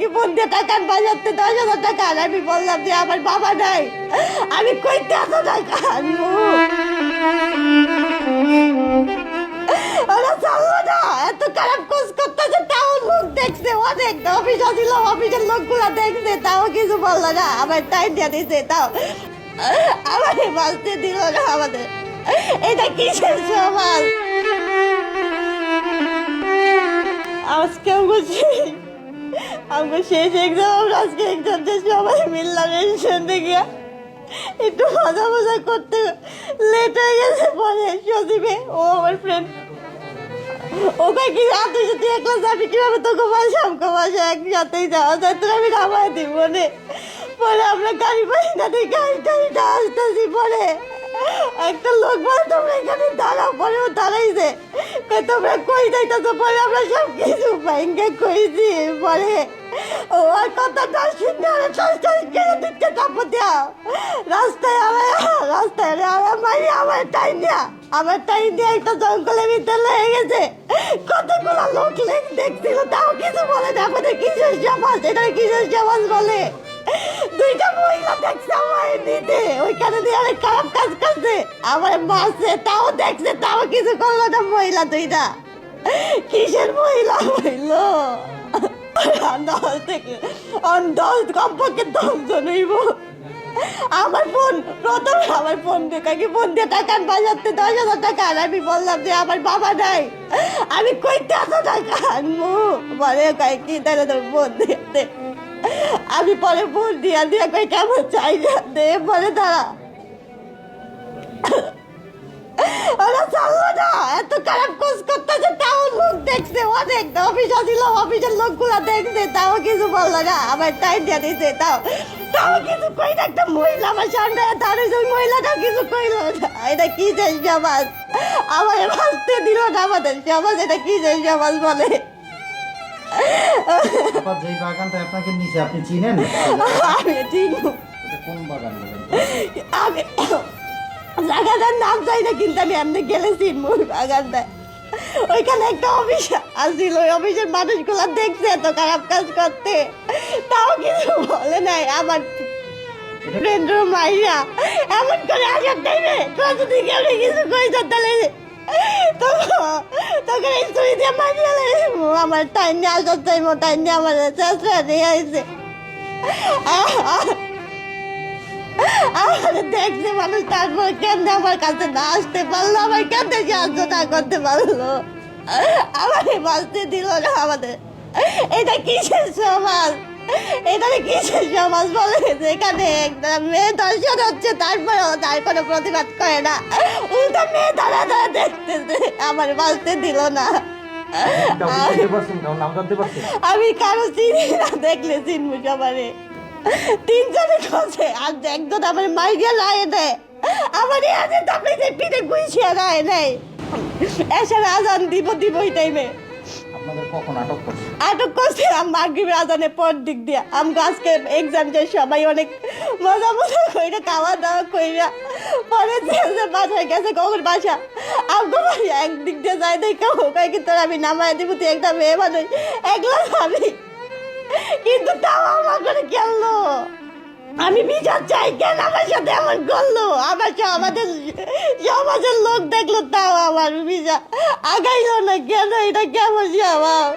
কি ফোন দিয়ে টাকা বাজাতে দশ হাজার টাকা? আমি বললাম যে, আমার বাবা নাই। আমি কইতে এত টাকা আনব? না। এত খারাপ কোচ করতেছে, তাও লোক দেখছে। অনেক অফিস ছিল, অফিসের লোকগুলো দেখছে, তাও কিছু বলল না। আমার টাইম দিয়ে দিছে, তাও আমার বাঁচতে দিল না আমাদের। এটা কিসের সমাজ? আজকে বলছি আমাকে শেষ এক্সাম আমরা আজকে এক্সাম দিয়ে সবাই মিললাম রেজিস্ট্রেশন থেকে একটু মজা মজা করতে লেট হয়ে গেছে পরে সজীবে, ও আমার ফ্রেন্ড ওকে কি রাত তুই একলা যাবি কীভাবে তোকে বাসা আমাকে বাসা একসাথেই যাওয়া যায়। তোর আমি নামাই দিই মনে পরে আমরা গাড়ি পাই না গাড়ি টাড়িটা আসতেছি পরে। একটা লোক বলে তোমরা এখানে দাঁড়াও, পরে ও দাঁড়াইছে। তোমরা কই যাইতেছো? পরে আমরা সব কিছু ব্যাংকে কইছি পরে ও আর কথাটা আর কেড়ে দিচ্ছে রাস্তায় আমার রাস্তায় আমার মারি আমার টাইম দেওয়া আমার টাইম দিয়ে একটা জঙ্গলের ভিতরে লেগে গেছে। কতগুলো লোক লেগে দেখছিল, তাও কিছু বলে না। আমাদের কিসের সমাজ, এটা কিসের সমাজ বলে। দুইটা মহিলা দেখছে আমার নিতে ওইখানে দিয়ে অনেক খারাপ কাজ করছে। আমার মারছে, তাও দেখছে, তাও কিছু করল না মহিলা দুইটা। কিসের মহিলা হইল? দশ থেকে দশ কমপক্ষে দশ জন হইব। আমার ফোন প্রথমে আমার ফোন দিয়ে কাকি ফোন দিয়ে টাকা বাজাতে দশ হাজার টাকা আর আমি বললাম যে, আমার বাবা নাই। আমি কইতে এত টাকা আনব? বলে কাই কি তাহলে তোর ফোন দিয়ে। আমি পরে ফোন দিয়া দিয়া কই কেমন চাই না দে, বলে তারা ওরা চাললো এত খারাপ কোচ করতেছে, তাও লোক দেখছে, অনেক অফিস ছিল, অফিসের লোকগুলো দেখছে, তাও কিছু বলল না আমার টাইম দিয়ে দিছে, তাও। তাও কিছু কই না একটা মহিলা আমার সামনে, তার ওই মহিলাটাও কিছু কইলো না। এটা কি যে সমাজ আমার বাঁচতে দিল না আমাদের সমাজ এটা কি যে সমাজ বলে? আবার যেই বাগানটা আপনাকে নিচে আপনি চিনেন? আমি এটা কোন বাগান আমি জায়গাটার নাম চাই না কিন্তু আমি এমনি গেলেছি মুই বাগানটায় ওইখানে একটা অফিস আসছিল ওই অফিসের মানুষগুলো দেখছে এত খারাপ কাজ করতে। তাও কিছু বলে নাই আমার ফ্রেন্ড মাইয়া এমন করে আসার টাইমে তোর যদি কেউ কিছু কইছ তাহলে তখন এই আমার টাইম নিয়ে আসার টাইম টাইম দেখছে মানুষ তারপর কেমনে আমার কাছে না আসতে পারল আমার কেমনে সাহায্য না করতে পারল আমার বাঁচতে দিল না আমাদের। এটা কিসের সমাজ? এটা কিসের সমাজ বলে? যেখানে একটা মেয়ে দর্শন হচ্ছে তারপরেও তার কোনো প্রতিবাদ করে না। উল্টা মেয়ে দাঁড়া দাঁড়া দেখতেছে আমার বাঁচতে দিল না। আমি কারও চিনি না দেখলে চিনবো সবারে। তিনজনে খোঁজে আর একজন আমার মাইরিয়া লায়ে দেয়। আমার ইয়াদের তাপে যে পিঠে গুইছিয়া রায় নেই এসে আজান দিব দিব ওই টাইমে আটক করছে? আজানের পর দিক দিয়া। আমগো আজকে এক্সাম সবাই অনেক মজা মজা কইরা, খাওয়া দাওয়া কইরা, পরে যে বাসায় গেছে, কখন বাসা? আমগো বাড়ি একদিক দিয়ে যাই দেখে ওকে কিন্তু আমি নামায় দিব, তুই একটা মেয়ে মানুষ, একলা যাবি কিন্তু তাও আমার করে গেলো আমি বিচার চাই, কেন আমার সাথে এমন করল? আমার আমাদের সমাজের লোক দেখল তাও আমার বিচার। আগাইলো না কেন? এটা কেমন আমার